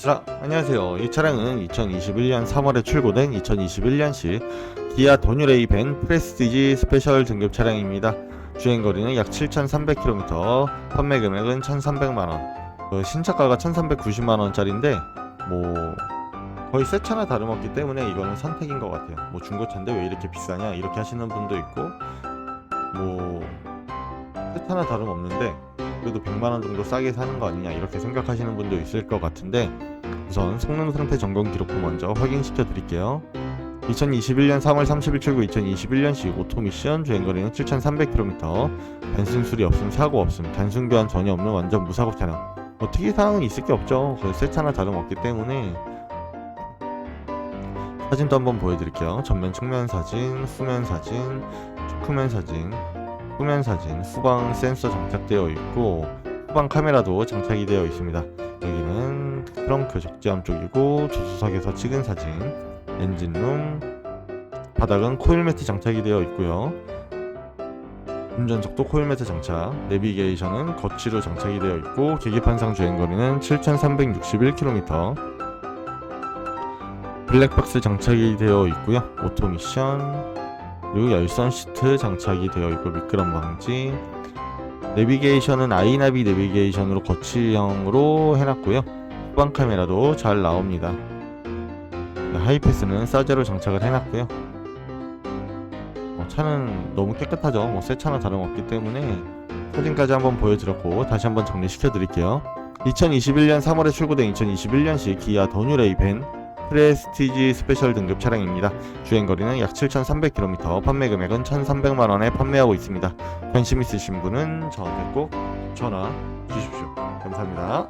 자, 안녕하세요. 이 차량은 2021년 3월에 출고된 2021년식 기아 도뉴레이 벤 프레스티지 스페셜 등급 차량입니다. 주행거리는 약 7,300km, 판매 금액은 1,300만원. 그 신차가가 1,390만원짜리인데, 뭐, 거의 새 차나 다름없기 때문에 이거는 선택인 것 같아요. 뭐 중고차인데 왜 이렇게 비싸냐? 이렇게 하시는 분도 있고, 뭐, 새 차나 다름없는데, 그래도 100만원 정도 싸게 사는 거 아니냐? 이렇게 생각하시는 분도 있을 것 같은데, 우선 성능 상태 점검 기록부 먼저 확인시켜 드릴게요. 2021년 3월 30일 출고 2021년식 오토 미션 주행거리는 7,300km 벤슨 수리 없음 사고 없음 단순 교환 전혀 없는 완전 무사고 차량. 뭐 특이 사항은 있을 게 없죠. 거의 새 차나 다름없기 때문에. 사진도 한번 보여드릴게요. 전면 측면 사진 후면 사진 후면 사진 후면 사진. 후방 센서 장착되어 있고 후방 카메라도 장착이 되어 있습니다. 여기는 트렁크 적재함 쪽이고 조수석에서 찍은 사진. 엔진룸. 바닥은 코일 매트 장착이 되어 있고요. 운전석도 코일 매트 장착. 내비게이션은 거치로 장착이 되어 있고 계기판상 주행거리는 7361km 블랙박스 장착이 되어 있고요. 오토 미션. 그리고 열선 시트 장착이 되어 있고 미끄럼 방지. 내비게이션은 아이나비 내비게이션으로 거치형으로 해놨고요 후방 카메라도 잘 나옵니다 네, 하이패스는 사제로 장착을 해놨고요 어, 차는 너무 깨끗하죠 뭐 새 차나 다름없기 때문에 사진까지 한번 보여드렸고 다시 한번 정리시켜 드릴게요 2021년 3월에 출고된 2021년식 기아 더뉴레이 벤 프레스티지 스페셜 등급 차량입니다. 주행거리는 약 7,300km, 판매 금액은 1,300만원에 판매하고 있습니다. 관심 있으신 분은 저한테 꼭 전화 주십시오. 감사합니다.